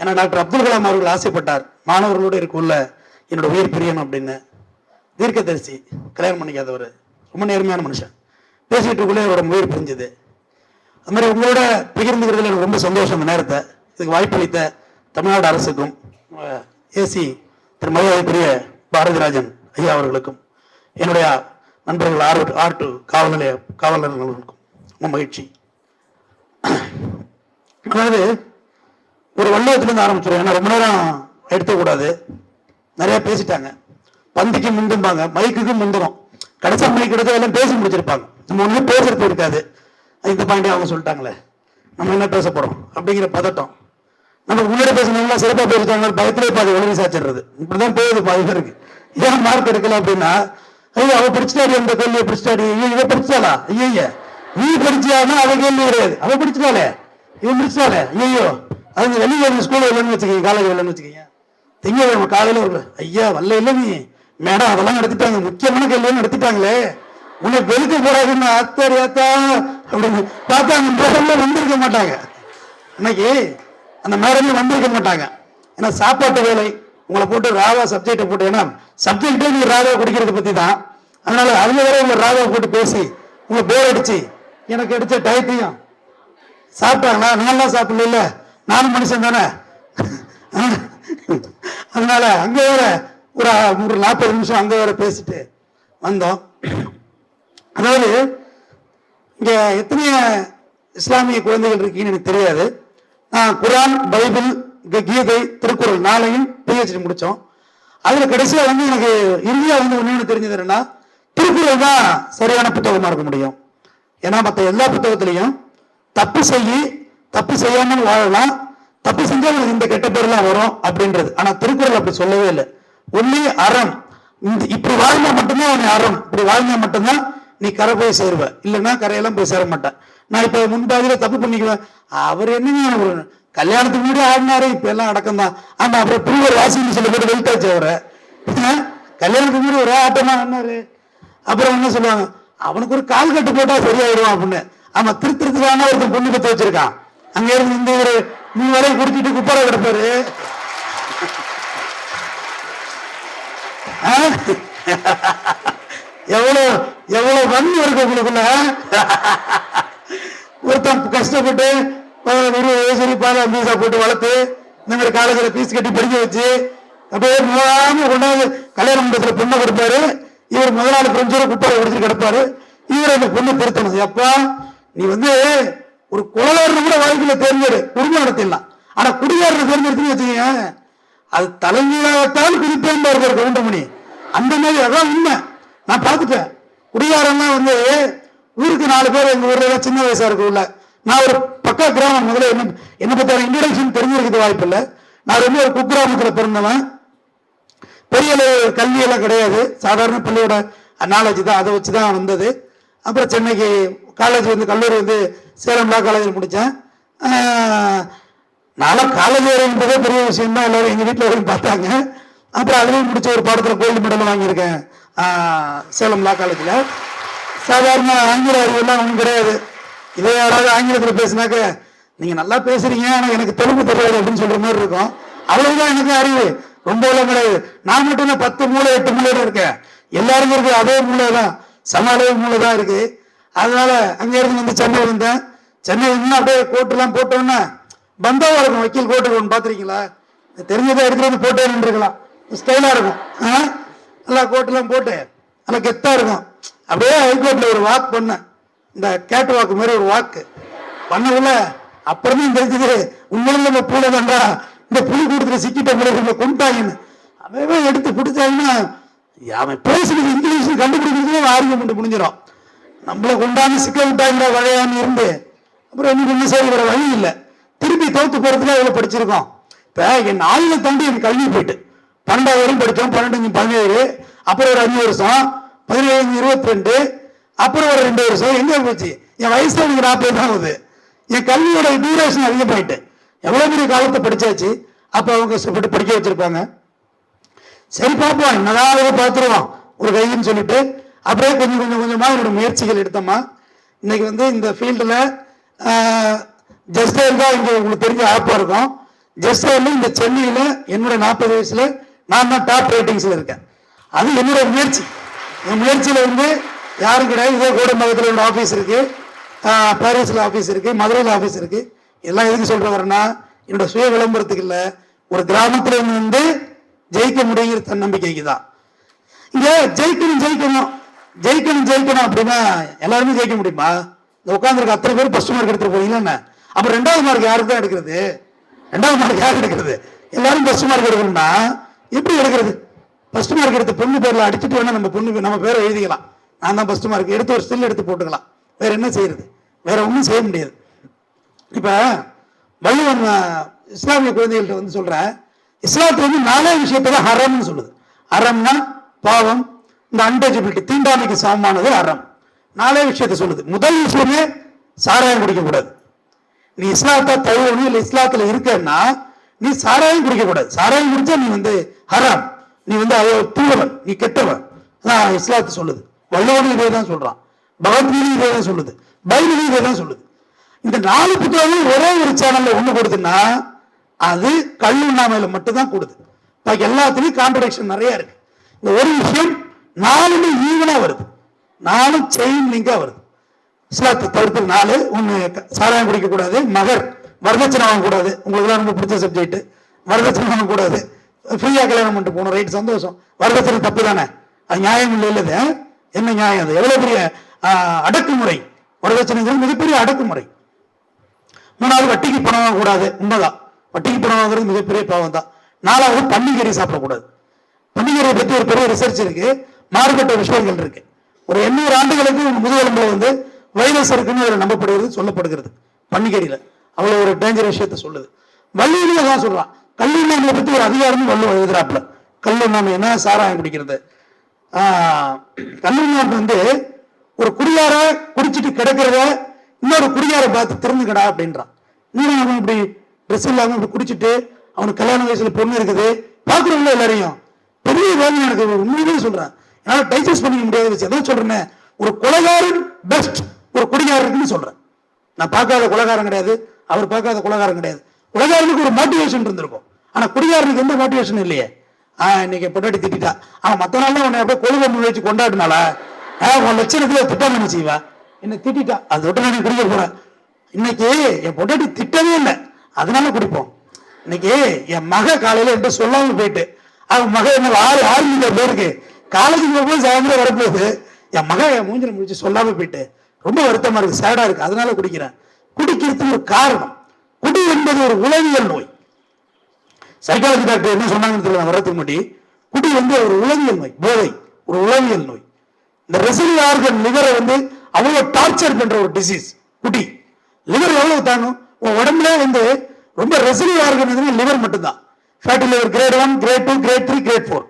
ஏன்னா டாக்டர் அப்துல் கலாம் அவர்கள் ஆசைப்பட்டார் மாணவர்களோடு இருக்குள்ள என்னோட உயிர் பிரியணும் அப்படின்னு. தீர்க்கதரிசி கல்யாணம் பண்ணிக்காதவர். ரொம்ப நேர்மையான மனுஷன். பேசிட்டு இருக்குள்ளே அவரோட உயிர் பிரிஞ்சது. அது மாதிரி உங்களோட பகிர்ந்துக்கிறதுல எனக்கு ரொம்ப சந்தோஷம் அந்த நேரத்தை. இதுக்கு வாய்ப்பளித்த தமிழ்நாடு அரசுக்கும் ஏசி திரு மரியாதைக்குரிய பாரதிராஜன் ஐயா அவர்களுக்கும் என்னுடைய நண்பர்கள் ஆர் ஆர் டு காவல் நிலைய காவலர்களுக்கும் ரொம்ப மகிழ்ச்சி. அதாவது ஒரு வல்லவத்திலிருந்து ஆரம்பிச்சிடும் ஏன்னா ரொம்ப நேரம் எடுத்துக்கூடாது. நிறையா பேசிட்டாங்க. பந்திக்கு முந்தும்பாங்க. மைக்குக்கு முந்துடும் கடைசி மைக் எடுத்து எல்லாம் பேசி முடிச்சிருப்பாங்க. நம்ம ஒன்றும் பேசுறது இருக்காது. இந்த பாயிண்டே அவங்க சொல்லிட்டாங்களே. நம்ம என்ன பேச போகிறோம் அப்படிங்கிற பதட்டம். நம்ம முன்னாடி பேசினவங்க சிறப்பாக பேசிட்டாங்க பயத்திலே பாதி உலகி சாச்சிடுறது இப்படி தான் போகுது பாதி பேருக்கு. ஏன் மார்க் எடுக்கல அப்படின்னா ஐயோ அவள் படிச்சிட்டாடி அந்த கேள்வியை படிச்சிட்டாடி. ஐயோ இவ பிடிச்சாளா ஐயோ நீ பிடிச்சியானா அவ கேள்வி கிடையாது. அவள் பிடிச்சாலே இவன் பிடிச்சாலே ஐயோ அது வெளியே ஸ்கூலில் இல்லைன்னு வச்சுக்கோங்க காலேஜ் இல்லைன்னு வச்சுக்கோங்க திங்கக்கிழமை காலையில் ஒரு ஐயா வரல இல்லை நீ மேடம் அதெல்லாம் நடத்திட்டாங்க. முக்கியமான கேள்வியும் நடத்திட்டாங்களே. உன்னை வெளுக்க போறாதுன்னு அத்தாரி ஆத்தா அப்படின்னு பார்த்தா அந்த மேடம்லாம் வந்திருக்க மாட்டாங்க. இன்னைக்கு அந்த மேடமே வந்திருக்க மாட்டாங்க. ஏன்னா சாப்பாட்டு வேலை. உங்களை போட்டு ராவா சப்ஜெக்டை போட்டு ஏன்னா சப்ஜெக்டே நீ ராவா குடிக்கிறத பற்றி தான். அதனால அதில் வேற உங்களை ராவா போட்டு பேசி உங்களை போர் அடிச்சு எனக்கு அடித்த டயத்தையும் சாப்பிட்டாங்களா? நான்லாம் சாப்பிடல நானும் மனுஷன் தானே? அதனால அங்கே வேற ஒரு ஒரு நாற்பது நிமிஷம் அங்கே வேற பேசிட்டு வந்தோம். அதாவது இங்கே எத்தனை இஸ்லாமிய குழந்தைகள் இருக்கீங்கன்னு எனக்கு தெரியாது. நான் குரான் பைபிள் க- கீதை திருக்குறள் நாளையும் பிஹெச்டி முடித்தோம் அதில் கடைசியாக வந்து எனக்கு இறுதியா வந்து ஒன்று தெரிஞ்சது என்னன்னா திருக்குறள் தான் சரியான புத்தகமாக இருக்க முடியும். ஏன்னா மற்ற எல்லா புத்தகத்திலையும் தப்பு செய்யி தப்பு செய்யாமல் வாழலாம். தப்பு செஞ்சால் இந்த கெட்ட பேர்லாம் வரும் அப்படின்றது. ஆனா திருக்குறள் அப்படி சொல்லவே இல்லை. ஒன்னே அறம். இந்த இப்படி வாழ்ந்தா மட்டும்தான் அவன் அறம். இப்படி வாழ்ந்தா மட்டும்தான் நீ கரை போய் சேருவ. இல்லைன்னா கரையெல்லாம் போய் சேர மாட்டேன் நான் இப்ப முன்பாதியில தப்பு பண்ணிக்குவேன். அவர் என்னங்க ஒரு கல்யாணத்துக்கு முன்னாடி ஆடினாரு இப்ப எல்லாம் அடக்கம் தான் ஆனா அப்புறம் புரிவர் வாசின்னு சொல்லி போட்டு வெயிட்டாச்சு அவரை. கல்யாணத்துக்கு முன்னாடி ஒரே ஆட்டமா ஆடினாரு. அப்புறம் என்ன சொல்லுவாங்க? அவனுக்கு ஒரு கால் கட்டு போட்டா சரியாயிடும் அப்படின்னு. ஆமா திருத்திருத்துக்கான ஒருத்தன் பொண்ணு பத்து வச்சிருக்கான். அங்க இருந்து இந்த ஒரு நீ வரை குடிச்சிட்டு குப்பரை கிடப்பாரு ஆ? எவ்வளவு எவ்வளவு வன்மை இருக்கு உங்களுக்குள்ள? ஒருத்தன் கஷ்டப்பட்டு இருபது வயசு வரைக்கும் பீசா போட்டு வளர்த்து இந்த மாதிரி காலேஜில் ஃபீஸ் கட்டி படிக்க வச்சு அப்படியே நோயாம கொண்டாந்து கல்யாண மண்டபத்துல பொண்ணை கொடுப்பாரு. இவர் முதலாளி ஃப்ரெண்ட்ஸோட குப்பரை குடிச்சு கிடப்பாரு. இவர் அந்த பொண்ணை திருத்தணும் எப்பா நீ வந்து ஒரு குலகாரனை கூட வாழ்க்கையில தேர்ந்தெடு குடும்பம் நடத்திடலாம். ஆனா குடிகாரனை தேர்ந்தெடுத்துன்னு வச்சுக்கோங்க அது தலைமையிலாகத்தான் குதிப்பேன் பாருங்க கவுண்டமணி. அந்த மாதிரி அதான் உண்மை. நான் பார்த்துட்டேன். குடிகாரன்லாம் வந்து ஊருக்கு நாலு பேர் எங்க ஊர்ல எல்லாம் சின்ன வயசா இருக்கும்ல நான் ஒரு பக்கா கிராமம் முதல்ல என்ன என்ன பத்தி இன்ட்ரடக்ஷன் தெரிஞ்சிருக்கிறது வாய்ப்பு இல்லை. நான் ரொம்ப ஒரு குக்கிராமத்தில் பிறந்தவன். பெரிய கல்வியெல்லாம் கிடையாது. சாதாரண பள்ளியோட நாலேஜ் தான். அதை வச்சு தான் வந்தது. அப்புறம் சென்னைக்கு காலேஜ் வந்து கல்லூரி வந்து சேலம் லா காலேஜில் முடித்தேன். நானும் காலேஜ் என்பதே பெரிய விஷயம் தான் எல்லோரும் எங்கள் வீட்டில் வரையும் பார்த்தாங்க. அப்புறம் அதுலேயும் முடித்த ஒரு பாடத்தில் கோல்டு மெடல் வாங்கியிருக்கேன். சேலம் லா காலேஜில். சாதாரண ஆங்கில அறிவுலாம் ஒன்றும் கிடையாது. இதே யாராவது ஆங்கிலத்தில் பேசினாக்க நீங்கள் நல்லா பேசுகிறீங்க ஆனால் எனக்கு தெலுங்கு தெரியாது அப்படின்னு சொல்கிற மாதிரி இருக்கும். அவ்வளவுதான் எனக்கு அறிவு. ரொம்ப எல்லாம் கிடையாது. நான் மட்டும் தான் பத்து மூளை எட்டு மூளையில இருக்கேன். எல்லாருக்கும் இருக்குது அதே மூளை தான் சம அளவு மூளை தான் இருக்குது அதனால் அங்கேருந்து வந்து சென்னை வந்தேன் சென்னை அப்படியே கோட்டெல்லாம் போட்டோன்னே பந்தாவா இருக்கும் வக்கீல் கோட்டு ஒன்று பார்த்துருக்கீங்களா? தெரிஞ்சதை எடுத்துகிட்டு வந்து போட்டே நின்றுருக்கலாம். ஸ்டைலாக இருக்கும். ஆ? நல்லா கோட்டெல்லாம் போட்டு நல்லா கெத்தாக இருக்கும். அப்படியே ஹைகோர்ட்டில் ஒரு வாக் பண்ணேன். இந்த கேட் வாக்கு மாதிரி ஒரு வாக்கு பண்ணக்குள்ள அப்புறமே தெரிஞ்சது உண்மையில நம்ம பூனை தான்டா இந்த புலி கூட்டத்துல சிக்கிட்ட முறை கொண்டாங்கன்னு அவன் எடுத்து பிடிச்சாங்கன்னா அவன் பேசுறது இங்கிலீஷ் கண்டுபிடிக்கிறதுலே பண்ணி முடிஞ்சிடும் நம்மளை கொண்டாந்து சிக்க விட்டாங்க வகையான்னு இருந்து. அப்புறம் என்ன பண்ண சரி வேற வழி இல்லை. திருப்பி தோத்து போறதுல அவ்வளவு படிச்சிருக்கோம். இப்போ என் நாளில் தாண்டி என் கல்வி போயிட்டு. பன்னெண்டாவது வரையும் படித்தோம் பன்னெண்டு பதினேழு. அப்புறம் ஒரு அஞ்சு வருஷம் பதினேழு இருபத்தி ரெண்டு அப்புறம் ஒரு ரெண்டு வருஷம் எங்கே போச்சு? என் வயசு எனக்கு நாற்பது தான் ஆகுது. என் கல்வியோட டியூரேஷன் அதிகமாயிட்டு. எவ்வளோ பெரிய காலத்தை படிச்சாச்சு? அப்போ அவங்க கஷ்டப்பட்டு படிக்க வச்சிருப்பாங்க. சரி பார்ப்போம் என்னதான் அதை பார்த்துருவோம். ஒரு கைன்னு சொல்லிட்டு அப்படியே கொஞ்சம் கொஞ்சம் கொஞ்சமாக என்னோட முயற்சிகள் எடுத்தோமா. இன்னைக்கு வந்து இந்த ஃபீல்டில் ஜஸ்ட் தான் இங்கே உங்களுக்கு தெரிஞ்ச ஆப்பாக இருக்கும் ஜெஸ்டர்ல இந்த சென்னையில் என்னோட நாற்பது வயசில் நான் தான் டாப் ரேட்டிங்ஸில் இருக்கேன். அது என்னோட முயற்சி. என் முயற்சியில் வந்து யாரும் கிடையாது. இதே கோடம்பாக்கத்தில் ஒரு ஆஃபீஸ் இருக்குது பாரிஸில் ஆஃபீஸ் இருக்குது மதுரையில் ஆஃபீஸ் இருக்குது எல்லாம் எதுக்கு சொல்ற வரேன்னா என்னோட சுய விளம்பரத்துக்கு இல்லை. ஒரு கிராமத்தில் இருந்து வந்து ஜெயிக்க முடியுங்கிற தன்னம்பிக்கைக்கு தான். இங்கே ஜெயிக்கணும் ஜெயிக்கணும். ஜெயிக்கணும் ஜெயிக்கணும் அப்படின்னா எல்லாருமே ஜெயிக்க முடியுமா? உட்காந்துருக்க அத்தனை பேர் ஃபர்ஸ்ட் மார்க் எடுத்துட்டு போறீங்களா என்ன? அப்ப ரெண்டாவது மார்க் யாருக்கு தான் எடுக்கிறது? ரெண்டாவது மார்க் யார் எடுக்கிறது? எல்லாரும் ஃபர்ஸ்ட் மார்க் எடுக்கணும்னா எப்படி எடுக்கிறது? ஃபர்ஸ்ட் மார்க் எடுத்து பொண்ணு பேரில் அடிச்சுட்டு வேணா நம்ம பொண்ணு நம்ம பேரை எழுதிக்கலாம். நான் தான் ஃபர்ஸ்ட் மார்க் எடுத்து ஒரு ஸ்டில் எடுத்து போட்டுக்கலாம். வேற என்ன செய்யறது? வேற ஒன்றும் செய்ய முடியாது. இப்போ வள்ளுவன் இஸ்லாமிய குழந்தைகள்கிட்ட வந்து சொல்ற இஸ்லாத்துல வந்து நாலே விஷயத்தை தான் ஹரம்னு சொல்லுது. அறம்னா பாவம் இந்த அன்டச்சபிலிட்டி தீண்டாமைக்கு சமமானது அறம் நாலே விஷயத்தை சொல்லுது. முதல் விஷயமே சாராயம் குடிக்க கூடாது நீ இஸ்லாத்தை தழுவணும் இல்லை இஸ்லாத்துல இருக்கன்னா நீ சாராயம் குடிக்க கூடாது சாராயம் குடிச்சா நீ வந்து ஹராம். நீ வந்து அயோ தூவன் நீ கெட்டவன். அதான் இஸ்லாத்து சொல்லுது. வள்ளுவனும் இதே தான் சொல்றான். பகவத்கீதையும் இதே தான் சொல்லுது. பைபிளும் இதே தான் சொல்லுது. இந்த நாலு புத்தகமும் ஒரே ஒரு சேனல்ல ஒண்ணு கொடுத்துன்னா அது கல்லுண்ணாமையில மட்டும்தான் கொடுது. பாக்கி எல்லாத்துலயும் கான்ட்ரடிக்ஷன் நிறைய இருக்கு. இந்த ஒரு விஷயம் நாலுமே ஈவனா வருது. நாலு செயின் லிங்காக வருது. இஸ்லாத்து தடுப்பு நாலு ஒன்று சாராயம் குடிக்க கூடாது மகர் வரதட்சணை வாங்கக்கூடாது உங்களுக்கு ரொம்ப பிடிச்ச சப்ஜெக்ட் வரதட்சணை வாங்கக்கூடாது ஃப்ரீயா கல்யாணம் பண்ணிட்டு போகணும். ரைட் சந்தோஷம். வரதட்சணை தப்பு தானே? அது நியாயம் இல்லை இல்லது என்ன நியாயம் அது? எவ்வளவு பெரிய அடக்குமுறை? வரதட்சணைங்கிறது மிகப்பெரிய அடக்குமுறை. மூணாவது வட்டிக்கு பணம் வாங்கக்கூடாது. உண்மைதான். வட்டிக்கு பணம் வாங்குறது மிகப்பெரிய பாவம் தான் நாலாவது பன்னிக்கறி சாப்பிடக்கூடாது. பன்னிக்கறியை பற்றி ஒரு பெரிய ரிசர்ச் இருக்கு. மாறுபட்ட விஷயங்கள் இருக்கு. ஒரு எண்ணூறு ஆண்டுகளுக்கு உங்க முதுகெலும்புல வந்து வைரஸ் இருக்குன்னு அதுல நம்பப்படுகிறது சொல்லப்படுகிறது. பன்னிக்கடியில் அவ்வளோ ஒரு டேஞ்சர் விஷயத்த சொல்லுது. வள்ளுவனையும் அதான் சொல்கிறான் கல்லுண்ணாமையை பற்றி ஒரு அதிகாரமும் வள்ளு எழுதுறாப்புல. கல்லுண்ணாமை என்ன சாராயம் குடிக்கிறது? ஆஹ், கல்லுண்ணாமை வந்து ஒரு குடியார குடிச்சிட்டு கிடக்கிறத இன்னொரு குடியார பார்த்து திறந்துக்கடா அப்படின்றான். நீ அவன் இப்படி ட்ரெஸ் இல்லாமல் இப்படி குடிச்சிட்டு அவனுக்கு கல்யாண வயசுல பொண்ணு இருக்குது. பாக்குறவங்கள எல்லாரையும். பெரிய வேதனை எனக்கு உண்மையிலே சொல்கிறேன் அதனால டைஜஸ்ட் பண்ணிக்க முடியாத விஷயம். அதான் சொல்றேன். ஒரு குலகாரன் பெஸ்ட் ஒரு குடிகாரன் சொல்றேன். நான் பார்க்காத கொலைகாரன் கிடையாது. அவர் பார்க்காத கொலைகாரன் கிடையாது. குலகாரனுக்கு ஒரு மோட்டிவேஷன் இருந்திருக்கும். ஆனா குடிகாரனுக்கு எந்த மோட்டிவேஷன் இல்லையே. ஆ இன்னைக்கு பொட்டாட்டி திட்டா அவன் மற்ற நாள்ல உன்னை அப்படியே கொழுவை முன் வச்சு கொண்டாடினால உன் லட்சணத்துல திட்டம் என்ன செய்வா? என்ன திட்டா அதை விட்டு நான் குடிக்க போறேன். இன்னைக்கு என் பொட்டாட்டி திட்டவே இல்லை. அதனால குடிப்போம். இன்னைக்கு என் மக காலையில என்கிட்ட சொல்லாம போயிட்டு அவன் மக என்ன ஆறு ஆறு மீட்டர் பேருக்கு காலேஜுக்கு போகும்போது சாயந்தரம் வரப்போகுது என் மகன் என் மூஞ்சில முடிச்சு சொல்லாமல் போயிட்டு. ரொம்ப வருத்தமாக இருக்குது சேடாக இருக்குது அதனால குடிக்கிறேன். குடிக்கிறதுக்கு ஒரு காரணம். குடி என்பது ஒரு உளவியல் நோய். சைக்காலஜி டாக்டர் என்ன சொன்னாங்கன்னு தெரியல நான் வர்றதுக்கு முன்னாடி. குடி வந்து ஒரு உளவியல் நோய் போதை. ஒரு உளவியல் நோய். இந்த ரெசிலி ஆர்கன் லிவரை வந்து அவ்வளோ டார்ச்சர் பண்ணுற ஒரு டிசீஸ் குடி. லிவர் எவ்வளவு தாங்கும்? உன் உடம்புல வந்து ரொம்ப ரெசிலி ஆர்கன் லிவர் மட்டும்தான். Fatty liver grade one grade two grade three grade four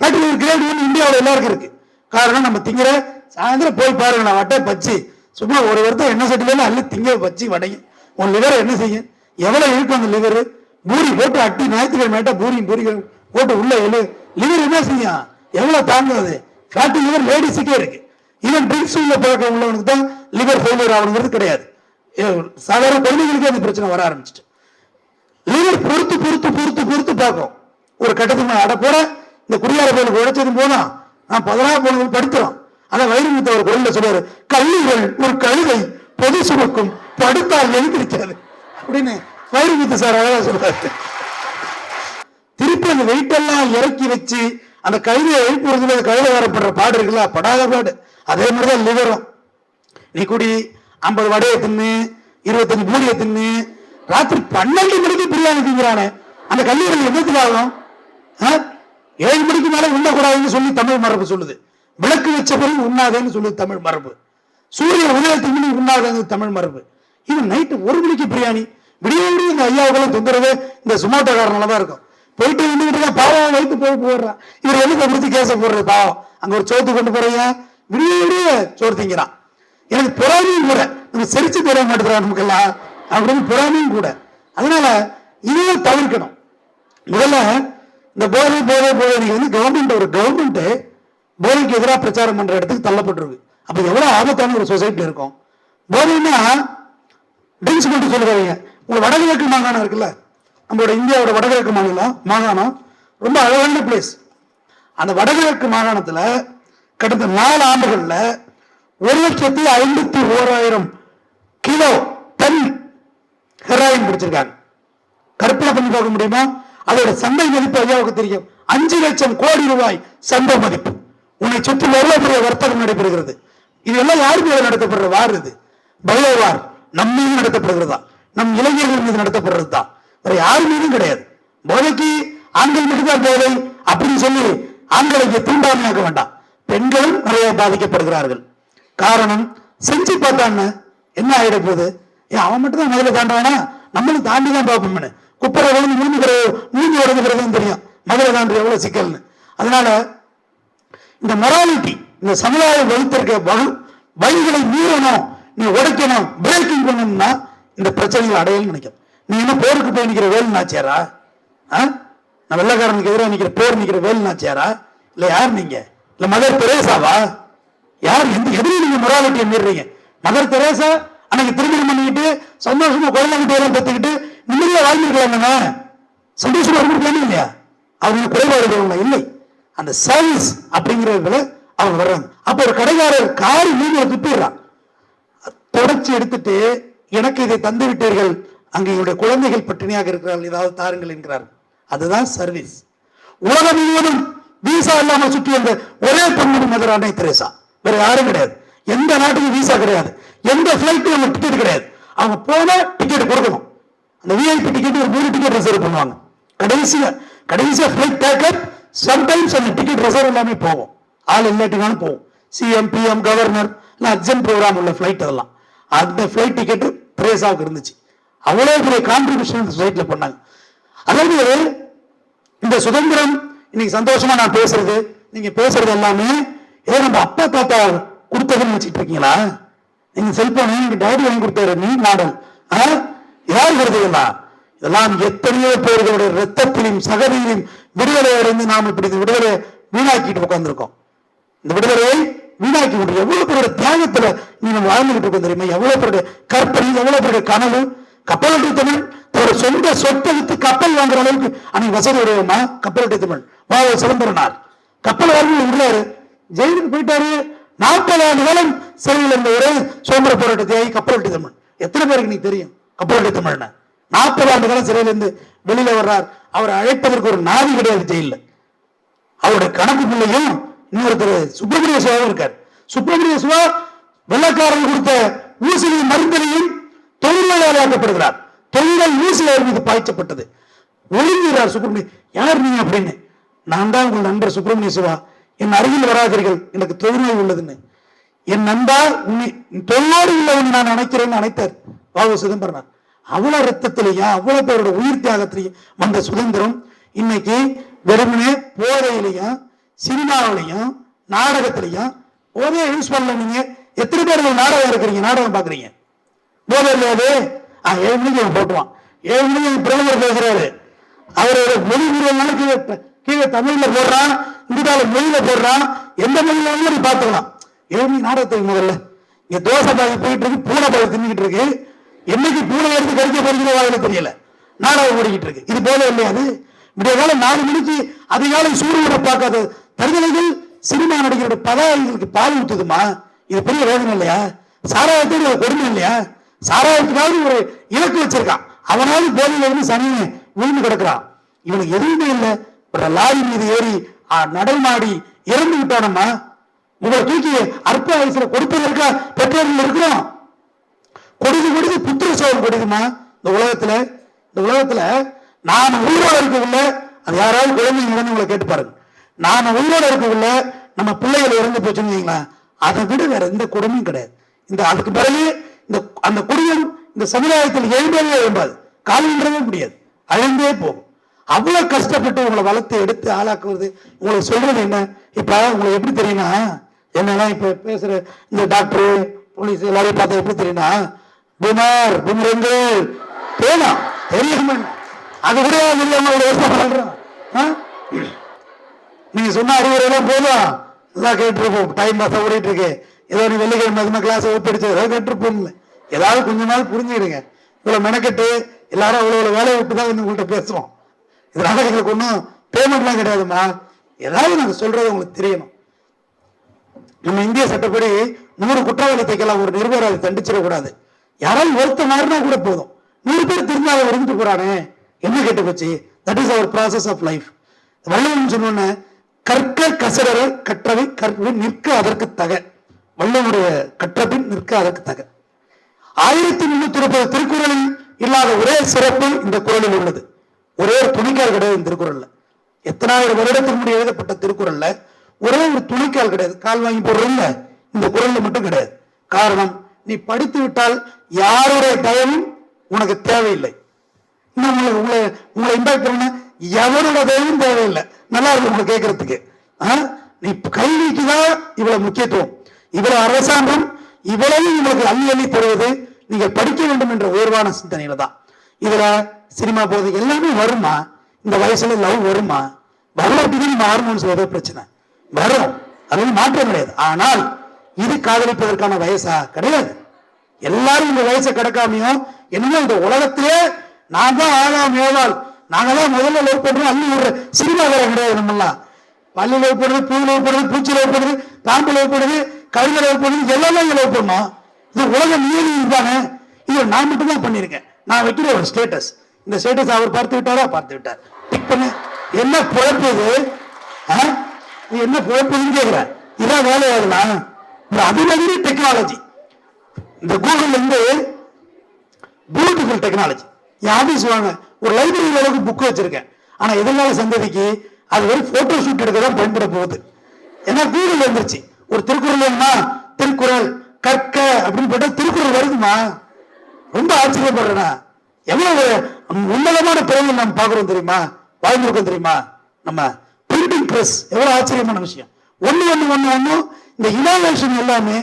fatty liver grade one இந்தியாவில் எல்லாருக்கும் இருக்கு. காரணம் நம்ம திங்கிற சாயந்தரம் போய் பாருங்க நான் வட்டை பச்சு சும்மா ஒரு வருத்தம் என்ன சட்டில அள்ளி திங்க பச்சு வடையும் உன் லிவரை என்ன செய்யும்? எவ்வளவு இருக்கும் அந்த லிவர் பூரி போட்டு அட்டி ஞாயிற்றுக்கிழமை பூரி பூரி போட்டு உள்ள எழு லிவர் என்ன செய்யும்? எவ்வளவு தாங்குறது ஃபேட்டி லிவர் லேடிஸுக்கே இருக்கு. ஈவன் ட்ரிங்க்ஸ் உள்ள பழக்கம் உள்ளவனுக்கு தான் லிவர் ஃபெயிலியர் ஆகணுங்கிறது கிடையாது. ஏ, சாதாரண குழந்தைகளுக்கே அந்த பிரச்சனை வர ஆரம்பிச்சிட்டு. லிவர் பொறுத்து பொறுத்து பொறுத்து பொறுத்து பார்க்கும் ஒரு கட்டத்துக்கு நான் அட போறேன் இந்த குடியார கோயிலுக்கு உடைச்சதும் போனா நான் பதினாறு போனது படித்தோம் அதான் வைரமுத்த ஒரு குரல்ல சொல்லுவாரு கல்லுகள் ஒரு கழுதை பொது சுமக்கும் படுத்தால் எழுந்திருக்காது அப்படின்னு வைரமுத்து சார் அழகா சொல்றாரு. திருப்பி அந்த வெயிட் எல்லாம் இறக்கி வச்சு அந்த கழுதையை எழுப்புறதுல அந்த கழுதை வரப்படுற பாடு இருக்குல்ல படாத பாடு. அதே மாதிரிதான் லிவரும். நீ குடி ஐம்பது வடையை தின்னு இருபத்தஞ்சு பூடியை தின்னு ராத்திரி பன்னெண்டு மணிக்கு பிரியாணி திங்கிறானே அந்த கல்லூரியில் என்னத்துக்கு ஆகும் ஏழு மணிக்கு மேலே உண்ணக்கூடாதுன்னு சொல்லி தமிழ் மரபு சொல்லுது. விளக்கு வச்ச பிறகு உண்ணாதேன்னு சொல்லுது தமிழ் மரபு. சூரிய உதயத்துக்கு முன்னாடி உண்ணாதேன்னு தமிழ் மரபு. இது நைட்டு ஒரு மணிக்கு பிரியாணி. விடிய விடிய இந்த ஐயாவுக்கெல்லாம் தொந்தரவே இந்த சுமோட்டோக்காரனால தான் இருக்கும். போயிட்டு வந்துகிட்டு இருக்கா பாவம் வைத்து போய் போடுறான் இவர் எதுக்கு பிடிச்சி கேச போடுறது? பாவம். அங்க ஒரு சோத்து கொண்டு போறீங்க விடிய விடிய சோறு திங்கிறான். எனக்கு பொறாமையும் கூட நம்ம சிரிச்சு தெரிய மாட்டேங்கிறோம் நமக்கெல்லாம். அப்படின்னு பொறாமையும் கூட. அதனால இதையும் தவிர்க்கணும். முதல்ல இந்த போதை போதை போதை வந்து கவர்மெண்ட் ஒரு கவர்மெண்ட்டு போதைக்கு எதிராக பிரச்சாரம் பண்ணுற இடத்துக்கு தள்ளப்பட்டிருக்கு. அப்போ எவ்வளோ ஆபத்தான ஒரு சொசைட்டி இருக்கும். போதைன்னா ட்ரிங்க்ஸ் மட்டும் சொல்லுறாங்க உங்கள் வடகிழக்கு மாகாணம் இருக்குல்ல? நம்மளோட இந்தியாவோட வடகிழக்கு மாநிலம் மாகாணம். ரொம்ப அழகான பிளேஸ் அந்த வடகிழக்கு மாகாணத்தில் கடந்த நாலு ஆண்டுகளில் ஒரு லட்சத்தி ஐம்பத்தி ஓராயிரம் கிலோ டன் ஹெராயின் பிடிச்சிருக்காங்க கற்பனை பண்ணி பார்க்க முடியுமா? அதோட சந்தை மதிப்பு ஐயாவுக்கு தெரியும். அஞ்சு லட்சம் கோடி ரூபாய் சந்தை மதிப்பு. உன்னை சுற்றி எவ்வளவு பெரிய வர்த்தகம் நடைபெறுகிறது. இதெல்லாம் யார் மீது நடத்தப்படுற வார் இது? Bio war. நம் மீது நடத்தப்படுகிறதா? நம் இளைஞர்கள் மீது நடத்தப்படுறது? தான் வேற யார் மீதும் கிடையாது. போதைக்கு ஆண்கள் மட்டும்தான் போதை அப்படின்னு சொல்லி ஆண்களை இங்க தூண்டாமையாக்க வேண்டாம். பெண்களும் நிறைய பாதிக்கப்படுகிறார்கள். காரணம் செஞ்சு பார்த்தான்னு என்ன ஆயிட போகுது ஏன் அவன் மட்டும் தான் முதல்ல தாண்டானா நம்மளும் தாண்டி தான் பார்ப்போம்னு குப்பரை விழுந்து மூழ்கிற மூழ்கி உடஞ்சுக்கிறதும் தெரியும். மதுரை தான் எவ்வளவு சிக்கல்னு. அதனால இந்த மொராலிட்டி இந்த சமுதாயம் வகுத்திருக்க வகு வழிகளை மீறணும் நீ உடைக்கணும் பிரேக்கிங் பண்ணணும்னா இந்த பிரச்சனைகள் அடையல் நினைக்கும் நீ என்ன போருக்கு போய் நிற்கிற வேலு நாச்சியாரா? ஆ? நான் வெள்ளக்காரனுக்கு எதிராக நிற்கிற போர் நிற்கிற வேலு நாச்சியாரா? இல்லை யார் நீங்க? இல்ல மதர் தெரேசாவா? யார் எந்த எதிரையும் நீங்க மொராலிட்டியை மீறுறீங்க மதர் தெரேசா அன்னைக்கு திருமணம் பண்ணிக்கிட்டு சந்தோஷமா குழந்தைகிட்ட எல்லாம் பெற்றுக்கிட்டு நிம்மதியா வாழ்ந்துருக்கலாங்க சந்தோஷமா இருந்திருக்கலாமே இல்லையா? அவங்க குறைபாடுகள் இல்லை. அந்த சர்வீஸ் அப்படிங்கிறதுல அவங்க வர்றாங்க. அப்ப ஒரு கடைக்காரர் காரி மீது துப்பிடுறான். தொடச்சி எடுத்துட்டு எனக்கு இதை தந்து விட்டீர்கள். அங்கே என்னுடைய குழந்தைகள் பட்டினியாக இருக்கிறார்கள். ஏதாவது தாருங்கள் என்கிறார். அதுதான் சர்வீஸ் உலகம் முழுவதும் விசா இல்லாமல் சுற்றி வந்த ஒரே பெண்மணி மதுரை அன்னை தெரேசா. வேற யாரும் கிடையாது. எந்த நாட்டுக்கும் விசா கிடையாது. எந்த பிளைட்டும் அவங்க டிக்கெட் கிடையாது. அவங்க போன டிக்கெட் கொடுக்கணும். அந்த விஐபி டிக்கெட் ஒரு மூணு டிக்கெட் ரிசர்வ் பண்ணுவாங்க. கடைசியில் கடைசியாக ஃபிளைட் டேக்கப் சம்டைம்ஸ் அந்த டிக்கெட் ரிசர்வ் எல்லாமே போகும். ஆள் இல்லாட்டினாலும் போகும். சிஎம் பிஎம் கவர்னர் இல்லை அர்ஜென்ட் ப்ரோக்ராம் உள்ள ஃப்ளைட் அதெல்லாம். அந்த ஃப்ளைட் டிக்கெட்டு ட்ரேஸாவுக்கு இருந்துச்சு. அவ்வளோ பெரிய கான்ட்ரிபியூஷன் அந்த சொசைட்டியில் பண்ணாங்க. அதாவது இந்த சுதந்திரம் இன்னைக்கு சந்தோஷமா நான் பேசுறது நீங்க பேசுறது எல்லாமே ஏதோ நம்ம அப்பா தாத்தா கொடுத்ததுன்னு வச்சுட்டு இருக்கீங்களா? நீங்க செல்போன் நீங்கள் டைரி வாங்கி கொடுத்தாரு நீ மாடல் யார் வருதுங்களா இதெல்லாம் எத்தனையோ பேர்களுடைய ரத்தத்திலையும் சகதியிலும் விடுதலையிலிருந்து நாம் இப்படி இந்த விடுதலை வீணாக்கிட்டு உட்கார்ந்திருக்கோம். இந்த விடுதலையை வீணாக்கி விட்டு எவ்வளவு பேருடைய தியாகத்துல நீ நம்ம வாழ்ந்துகிட்டு இருக்கோம் தெரியுமா? எவ்வளவு பேருடைய கற்பனை எவ்வளவு பேருடைய கனவு? கப்பல் தமிழ் ஒரு சொந்த சொத்தை வித்து கப்பல் வாங்குற அளவுக்கு அன்னைக்கு வசதி உடையவமா கப்பல் தமிழ். வாவ சிதம்பரனார். கப்பல் வாங்கி உள்ளாரு ஜெயிலுக்கு போயிட்டாரு. நாற்பது ஆண்டு காலம் சிறையில் இருந்த ஒரே சுதந்திர போராட்ட தியாகி கப்பல் தமிழ். எத்தனை பேருக்கு நீ தெரியும்? கப்பலட்டி தமிழ்னா நாற்பது ஆண்டு காலம் சிறையில வெளியில வர்றார். அவரை அழைப்பதற்கு ஒரு நாதி கிடையாது ஜெயில அவருடைய கணக்கு பிள்ளையும் இன்னொருத்தர் சுப்பிரமணிய சிவாவும் இருக்கார். சுப்பிரமணிய சிவா வெள்ளக்காரன் கொடுத்த ஊசிலையும் மருந்திலையும் தொழிலாளியாக்கப்படுகிறார் தொழிலாளி ஊசி அவர் மீது பாய்ச்சப்பட்டது. ஒழுங்குகிறார் சுப்பிரமணிய. யார் நீங்க அப்படின்னு? நான் தான் உங்கள் நண்பர் சுப்பிரமணிய சிவா. என் அருகில் வராதீர்கள். எனக்கு தொழில்நோய் உள்ளதுன்னு. என் நண்பா உன்னை தொழிலோடு உள்ளவன் நான் நினைக்கிறேன்னு நினைத்தார் பாபு சிதம்பரனார். அவ்வளவு ரத்தத்திலையும் அவ்வளவு பேரோட உயிர் தியாகத்திலையும் வந்த சுதந்திரம் இன்னைக்கு வெறுமனே போதையிலையும் சினிமாவிலையும் நாடகத்திலையும் போதையை யூஸ் பண்ணல நீங்க. எத்தனை பேர் நாடகம் இருக்கிறீங்க நாடகம் பாக்குறீங்க போதை இல்லையாது ஏழு மணிக்கு அவன் போட்டுவான். ஏழு மணிக்கு பிரதமர் பேசுறாரு. அவரோட மொழி முறையினால கீழே கீழே தமிழ்ல போடுறான் இந்தியாவில மொழியில போடுறான். எந்த மொழியில நீ பார்த்துக்கலாம். ஏழு மணி நாடகத்துக்கு முதல்ல. இங்க தோசை பாதி போயிட்டு இருக்கு பூனை பாதி தின்னுக்கிட்டு இருக்கு. என்னைக்கு பூனை எடுத்து கடிக்க போறீங்களோ வாயில தெரியல. நாடகம் ஓடிக்கிட்டு இருக்கு. இது போல இல்லையா அது? விடிய காலம் நாலு மணிக்கு அதிகாலை சூரியனை பார்க்காத தருதலைகள் சினிமா நடிகரோட பதாயிகளுக்கு பால் ஊத்துதுமா இது பெரிய வேதனை இல்லையா? சாராயத்தோடு ஒரு கொடுமை இல்லையா? சாராயத்துக்காவது ஒரு இலக்கு வச்சிருக்கான். அவனாவது போதையில இருந்து சனியை விழுந்து கிடக்குறான். இவனுக்கு எதுவுமே இல்லை. ஒரு லாரி மீது ஏறி ஆ, நடமாடி இறந்து விட்டானம்மா. உங்களை தூக்கி அற்ப வயசுல கொடுப்பதற்கா பெற்றோர்கள் இருக்கிறோம். கொடுது கொடுது புத்திர சோகம் கொடுக்குமா? இந்த உலகத்துல இந்த உலகத்துல நான் உயிரோட இருக்கவில்லை அது யாராவது குழந்தைங்க வந்து உங்களை கேட்டு பாருங்க. நான் உயிரோட இருக்கவில்லை நம்ம பிள்ளைகள் இறந்து போச்சுன்னு வைங்களேன் அதை விட வேற எந்த கொடுமையும் கிடையாது. இந்த அதுக்கு பிறகு இந்த அந்த குடும்பம் இந்த சமுதாயத்தில் எழும்பவே எழும்பாது. காலன்றவே முடியாது. அழிந்தே போகும். அவ்வளவு கஷ்டப்பட்டு உங்களை வளர்த்து எடுத்து ஆளாக்குவது உங்களுக்கு சொல்றது என்ன? இப்ப உங்களுக்கு எப்படி தெரியுமா என்னன்னா இப்ப பேசுற இந்த டாக்டர் போலீஸ் எல்லாரையும் பார்த்தா எப்படி தெரியுமா புனர் புமரங்கள் பேனா தெரியும். அது கூட தெரியாம ஒரு வருஷம் ஆ? நீங்க சொன்ன அறிவுரைலாம் போதும்? எல்லாம் கேட்டுருப்போம். டைம் பாஸ் ஓடிட்டு இருக்கு ஏதோ நீ வெள்ளிக்கிழமை அதிகமாக கிளாஸ் ஒப்பிடிச்சு. ஏதாவது கேட்டிருப்போம் ஏதாவது கொஞ்ச நாள் புரிஞ்சுக்கிடுங்க. இவ்வளவு மெனக்கெட்டு எல்லாரும் அவ்வளோ அவ்வளோ வேலையை விட்டு தான் வந்து உங்கள்கிட்ட பேசுவோம் இதனால எங்களுக்கு ஒன்றும் பேமெண்ட்லாம் கிடையாதும்மா. ஏதாவது நாங்கள் சொல்றது உங்களுக்கு தெரியணும். நம்ம இந்திய சட்டப்படி நூறு குற்றவாளி தைக்கலாம். ஒரு நிருபர் அதை தண்டிச்சிடக்கூடாது. யாராவது ஒருத்த மாறினா கூட போதும். நூறு பேர் திரும்ப அவர் இருந்துட்டு போறானே. என்ன கேட்டு போச்சு? That is our process of life Valluvan சொன்னோன்ன கற்க கசடர கற்றவை கற்பவை நிற்க அதற்கு தக. வள்ளுவனுடைய கற்றபின் நிற்க அதற்கு தக. ஆயிரத்தி முன்னூத்தி முப்பது திருக்குறளில் இல்லாத ஒரே சிறப்பு இந்த குறளில் உள்ளது. ஒரே ஒரு துணிக்கால் கிடையாது இந்த திருக்குறள்ல. எத்தனாயிரம் வருடத்துக்கு முன்னாடி எழுதப்பட்ட திருக்குறள்ல ஒரே ஒரு துணிக்கால் கிடையாது. கால் வாங்கி போடுறோம்ல இந்த குரல்ல மட்டும் கிடையாது. காரணம் நீ படித்து விட்டால் யாருடைய தயவும் உனக்கு தேவையில்லை. உங்களை உங்களை இன்வைட் பண்ண எவரோட தயவும் தேவையில்லை. நல்லா இருக்கு உங்களை கேட்கறதுக்கு. நீ கல்விக்கு தான் இவ்வளவு முக்கியத்துவம். இவ்வளவு அரசாங்கம் இவ்வளவு உங்களுக்கு அள்ளி அள்ளி தருவது நீங்கள் படிக்க வேண்டும் என்ற உயர்வான சிந்தனையில தான். இதுல சினிமா போது எல்லாமே வருமா? இந்த வயசுல லவ் வருமா? வரலாற்றுக்கு நம்ம ஹார்மோன்ஸ் ஏதோ பிரச்சனை. வரும். அது மாற்றம் கிடையாது. ஆனால் இது காதலிப்பதற்கான வயசா? கிடையாது. எல்லாரும் இந்த வயசை கிடக்காமையும் என்னமோ இந்த உலகத்திலே நான் தான் ஆகாம ஏவாள் நாங்க தான் முதல்ல லவ் பண்றோம் அள்ளி விடுற சினிமா வேற கிடையாது நம்மெல்லாம். பள்ளி லவ் பண்றது பூ லவ் பண்றது பூச்சி லவ் பண்றது பாம்பு லவ் பண்றது கவிதை லவ் பண்றது எல்லாமே இங்க லவ் பண்ணோம். இது உலக நியதி இதுதானே இது நான் மட்டும் தான் பண்ணியிருக்கேன். நான் வைக்கிற ஒரு ஸ்டேட்டஸ் இந்த ஸ்டேட்டஸ் அவர் பார்த்து விட்டாரா? பார்த்து விட்டார். டிக் பண்ணு. என்ன குழப்பு இது? ஆ? என்ன குழப்பதுன்னு கேட்கிறேன் இதான் வேலையாகுதா இந்த அதிநவீன டெக்னாலஜி இந்த கூகுள் வந்து பியூட்டிஃபுல் டெக்னாலஜி யாரும் சொல்லுவாங்க ஒரு லைப்ரரி அளவுக்கு புக் வச்சிருக்கேன். ஆனா எதிர்கால சந்ததிக்கு? அது வெறும் போட்டோ ஷூட் எடுக்க தான் பயன்பட போகுது. ஏன்னா கூகுள் வந்துருச்சு. ஒரு திருக்குறள் வேணுமா? திருக்குறள் கற்க அப்படின்னு போட்டா திருக்குறள் வருதுமா? ரொம்ப ஆச்சரியப்படுறேனா. எவ்வளவு உன்னதமான பிறகு நம்ம பார்க்குறோம் தெரியுமா? வாழ்ந்துருக்கோம் தெரியுமா? நம்ம பிரிண்டிங் ப்ரெஸ் எவ்வளோ ஆச்சரியமான விஷயம். ஒன்று ஒன்று ஒன்று ஒன்று இந்த இனோவேஷன் எல்லாமே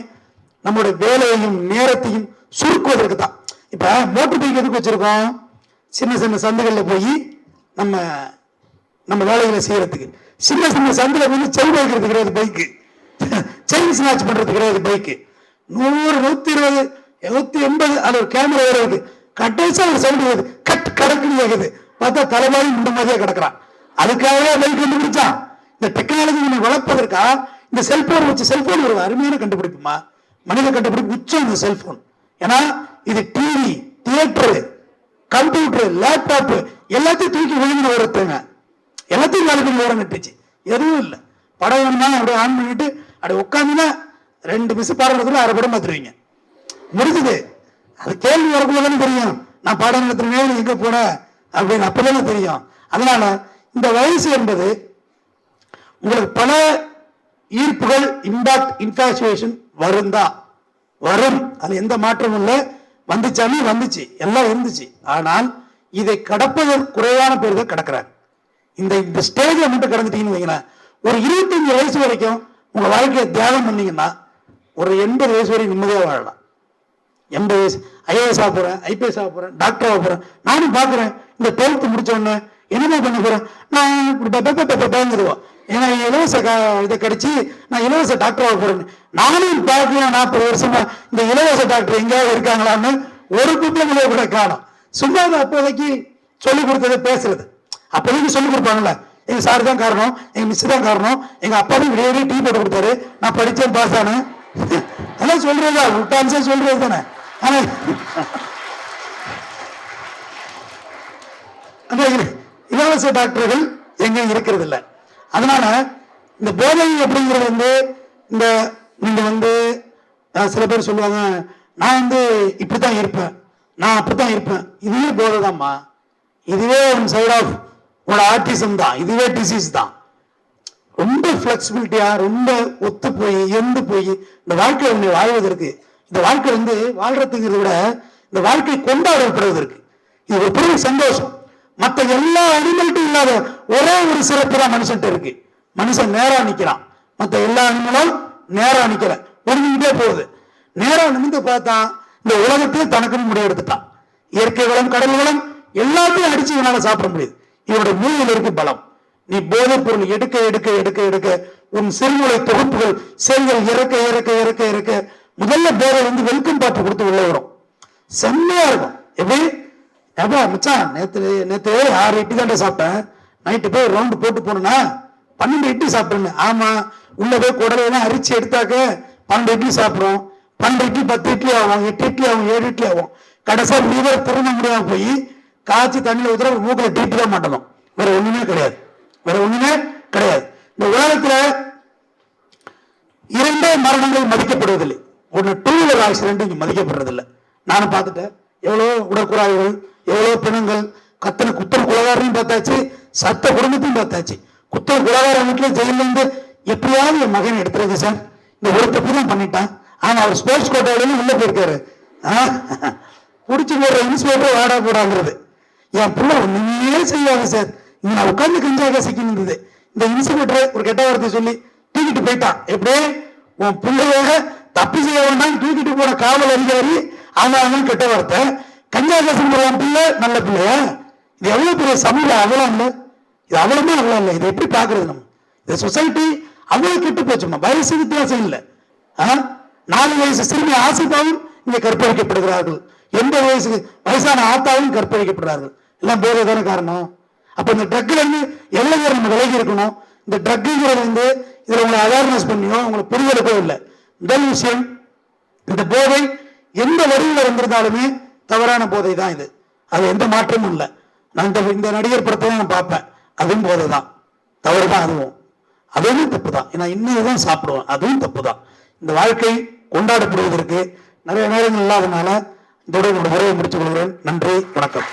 நம்மளுடைய வேலையையும் நேரத்தையும் சுருக்குவதற்கு தான். இப்ப மோட்டர் பைக் எதுக்கு வச்சிருக்கோம்? சின்ன சின்ன சந்தைகளில் போய் நம்ம நம்ம வேலைகளை செய்யறதுக்கு. சின்ன சின்ன சந்தையில் வந்து செல் வைக்கிறது கிடையாது பைக்கு செயின் ஸ்நாச் பண்றது கிடையாது பைக்கு நூறு நூத்தி இருபது நூத்தி எண்பது அது ஒரு கேமரா வேற இருக்கு. கடைசியா ஒரு சவுண்ட் வருது. கட் கடக்குன்னு கேட்குது பார்த்தா தலைமாரி இந்த மாதிரியே கிடக்குறான். அதுக்காகவே பைக் கண்டுபிடிச்சான். இந்த டெக்னாலஜி நம்ம வளர்ப்பதற்கா இந்த செல்போன் வச்சு செல்போன் ஒரு அருமையான கண்டுபிடிப்புமா? மனித கண்டுபிடிப்பு உச்சம் இந்த செல்போன் ஏன்னா இது டிவி தியேட்டர் கம்ப்யூட்டர் லேப்டாப் எல்லாத்தையும் தூக்கி விழுந்து ஒருத்தங்க. எல்லாத்தையும் காலத்தில் ஓரம் கட்டுச்சு எதுவும் இல்லை. படம் வேணுமா அப்படியே ஆன் பண்ணிட்டு அப்படியே உட்காந்துன்னா ரெண்டு மிஸ் பாடுறதுக்குள்ள அரை படம் பார்த்துருவீங்க. முடிஞ்சது. அது கேள்வி வரக்குள்ள தானே தெரியும். நான் பாடம் நடத்துறேன் எங்க போன அப்படின்னு அப்பதானே தெரியும். அதனால இந்த வயசு என்பது உங்களுக்கு பல ஈர்ப்புகள் இம்பாக்ட் இன்காசுவேஷன் வரும் தான் வரும் அது எந்த மாற்றமும் இல்லை வந்துச்சாமே வந்துச்சு எல்லாம் இருந்துச்சு ஆனால் இதை கடப்பதற்கு குறைவான பேர் தான் கிடக்கிறாங்க இந்த இந்த ஸ்டேஜை மட்டும் கடந்துட்டீங்கன்னு வைங்களேன் ஒரு இருபத்தஞ்சு வயசு வரைக்கும் உங்கள் வாழ்க்கையை தியாகம் பண்ணீங்கன்னா ஒரு எண்பது வயசு வரைக்கும் நிம்மதியாக வாழலாம் எண்பது வயசு ஐஏஎஸ் ஆக போறேன் ஐபிஎஸ் ஆக போறேன் டாக்டர் ஆக போறேன் நானும் பார்க்குறேன் இந்த டுவெல்த்து முடிச்ச உடனே என்னமா பண்ண போறேன் நான் இப்படி பெப்ப ஏன்னா இலவச க- இதை கடிச்சு நான் இலவச டாக்டர் ஆக போறேன். நானும் பார்க்கலாம் நாற்பது வருஷமா இந்த இலவச டாக்டர் எங்கேயாவது இருக்காங்களான்னு ஒரு குப்பைகளை கூட காணும். சும்மா அப்போதைக்கு சொல்லிக் கொடுத்ததை பேசுறது. அப்போதைக்கு சொல்லிக் கொடுப்பாங்கல்ல. எங்க சார் தான் காரணம் எங்க மிஸ் தான் காரணம் எங்க அப்பா தான் டீ போட்டு கொடுத்தாரு. நான் படிச்சேன் பாஸ் ஆனேன். அதெல்லாம் சொல்றதா? விட்டான்ஸே சொல்றது தானே. ஆனா இலவச டாக்டர்கள் எங்கேயும் இருக்கிறது இல்லை அதனால இந்த போதை அப்படிங்கிறது வந்து இந்த நீங்க வந்து சில பேர் சொல்லுவாங்க நான் வந்து இப்படித்தான் இருப்பேன். நான் அப்படித்தான் இருப்பேன். இதுவே போதை தான்மா இதுவே ஒன் சைட் ஆஃப் உன்னோட ஆர்டிசம் தான். இதுவே டிசீஸ் தான். ரொம்ப ஃப்ளெக்சிபிலிட்டியா ரொம்ப ஒத்து போய் இருந்து போய் இந்த வாழ்க்கை உன்னை வாழ்வதற்கு இந்த வாழ்க்கை வந்து வாழ்றதுங்கிறத விட இந்த வாழ்க்கை கொண்டாடப்படுவதற்கு இது ஒரு பெரிய சந்தோஷம். மற்ற எல்லா அனிமல்ட்டும் இல்லாத ஒரே ஒரு சிறப்பு தான் மனுஷன்ட்ட இருக்கு. மனுஷன் நேரா நிக்கிறான். மற்ற எல்லா அனிமலும் நேரா நிக்கல ஒதுங்கிட்டே போகுது. நேரா நிமிந்து பார்த்தா இந்த உலகத்தையே தனக்குன்னு முடிவெடுத்துட்டான் இயற்கை வளம் கடல் வளம் எல்லாத்தையும் அடிச்சு இவனால சாப்பிட முடியுது. இவனுடைய மூலையில் இருக்கு பலம். நீ போதைப் பொருள் எடுக்க எடுக்க எடுக்க எடுக்க உன் சிறுமுறை தொகுப்புகள் செல்கள் இறக்க இறக்க இறக்க இறக்க முதல்ல போதை வந்து வெல்கம் பாட்டு கொடுத்து உள்ள வரும். செம்மையா இருக்கும். எப்படி? ஏப்பா மச்சான் நேத்து நேத்து ஆறு இட்லி தாண்டா சாப்பிட்டேன். நைட்டு போய் ரவுண்டு போட்டு போனா பன்னெண்டு இட்லி சாப்பிடுங்க ஆமா உள்ள போய் குடலையெல்லாம் அரிச்சு எடுத்தாக்க பன்னெண்டு இட்லி சாப்பிடுறோம். பன்னெண்டு இட்லி பத்து இட்லி ஆகும் எட்டு இட்லி ஆகும் ஏழு இட்லி ஆகும். கடைசியாக லிவர் திறன முடியாம போய் காய்ச்சி தண்ணியில் ஊதுற மூக்கில் டீட்டு தான் மாட்டணும். வேற ஒண்ணுமே கிடையாது. வேற ஒண்ணுமே கிடையாது. இந்த உலகத்துல இரண்டே மரணங்கள் மதிக்கப்படுவதில்லை. ஒன்று டூ வீலர் ஆக்சிடென்ட் இங்க மதிக்கப்படுறதில்லை. நானும் பார்த்துட்டேன். எவ்வளோ உடற்குறாய்கள் எவ்வளோ பிணங்கள் கத்தனை குத்தன குலகாரையும் பார்த்தாச்சு. சத்த குடும்பத்தையும் பார்த்தாச்சு. குத்த குலகாரன் வீட்டில் ஜெயிலேருந்து எப்படியாவது என் மகன் எடுத்துருக்கு சார் இந்த ஒரு தப்பு தான் பண்ணிட்டான். ஆனால் அவர் ஸ்போர்ட்ஸ் கோட்டாவிலும் உள்ள போயிருக்காரு. பிடிச்சி போடுற இன்ஸ்பெக்டர் வாடா போடாங்கிறது. என் பிள்ளை ஒன்றுமே செய்யாது சார் இங்கே நான் உட்காந்து கஞ்சா கசிக்கு இருந்தது இந்த இன்ஸ்பெக்டர் ஒரு கெட்ட வார்த்தை சொல்லி தூக்கிட்டு போயிட்டான். எப்படியே உன் பிள்ளையாக தப்பு செய்ய வேண்டாம். தூக்கிட்டு போன காவல் அதிகாரி அவன் கெட்ட வார்த்தை. கஞ்சா கசம் பிள்ளை நல்ல பிள்ளையா? இது எவ்வளவு பெரிய சமூக அவ்வளவு இல்லை இது அவ்வளவுமே அவ்வளோ இல்லை. இதை எப்படி பார்க்கறது நம்ம? இந்த சொசைட்டி அவ்வளோ கெட்டு போச்சுமா வயசு வித்தியாசம் இல்லை. ஆ? நாலு வயசு சிறுமி ஆசிப்பாவும் இங்கே கற்பழிக்கப்படுகிறார்கள். எண்பது வயசு வயசான ஆத்தாவும் கற்பழிக்கப்படுறார்கள் எல்லாம் போதை தானே காரணம்? அப்போ இந்த ட்ரக்ல இருந்து நம்ம விலகி இருக்கணும்? இந்த ட்ரக்குங்கிறது வந்து இதில் உங்களை அவேர்னஸ் பண்ணியும் உங்களுக்கு புரிதலுக்கோ இல்லை. முதல் விஷயம் இந்த போதை எந்த வரியில் வந்திருந்தாலுமே தவறான போதை தான் இது. அது எந்த மாற்றமும் இல்லை. நான் இந்த இந்த நடிகர் படத்தை நான் பார்ப்பேன். அதுவும் போதை தான் தவறு தான் அதுவும். அதுவும் தப்பு தான் ஏன்னா இன்னதுதான் சாப்பிடுவேன் அதுவும் தப்பு தான் இந்த வாழ்க்கை கொண்டாடப்படுவதற்கு நிறைய நேரங்கள் இல்லாதனால இதோட என்னோட உரையை முடித்துக் கொள்கிறேன். நன்றி வணக்கம்.